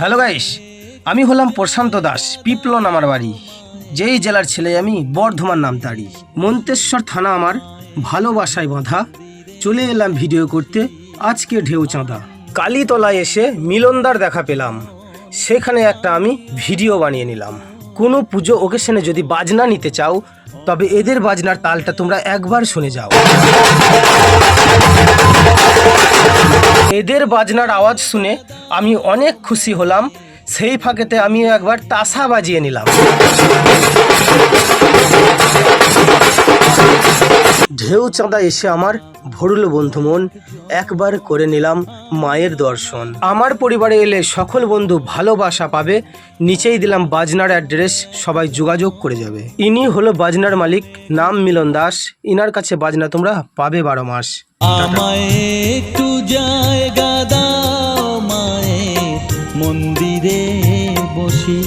Hello guys, আমি হলাম প্রশান্ত দাস পিপলন আমার বাড়ি। যেই জেলার ছেলে আমি, বর্ধমান নাম তাড়ি মন্তেশ্বর থানা আমার, ভালোবাসায় বাঁধা। চলে এলাম ভিডিও করতে, আজকে ঢেউ চাঁদা। কালীতলায় এসে মিলনদার দেখা পেলাম। সেখানে একটা আমি ভিডিও বানিয়ে নিলাম। কোনো পুজো ওকেশনে যদি বাজনা নিতে চাও, তবে এদের বাজনার তালটা তোমরা একবার শুনে যাও। এদের বাজনার আওয়াজ শুনে আমি অনেক খুশি হলাম। সেই ফাঁকেতে আমি একবার তাসা বাজিয়ে নিলাম। ঢেউ চাঁদা এসে আমার ভরল বন্ধু মন, একবার করে নিলাম মায়ের দর্শন। আমার পরিবারে এলে সকল বন্ধু ভালোবাসা পাবে, নিচেই দিলাম বাজনার অ্যাড্রেস, সবাই যোগাযোগ করে যাবে। ইনি হলো বাজনার মালিক, নাম মিলন দাস, ইনার কাছে বাজনা তোমরা পাবে বারো মাস। আমায় মন্দিরে বসি।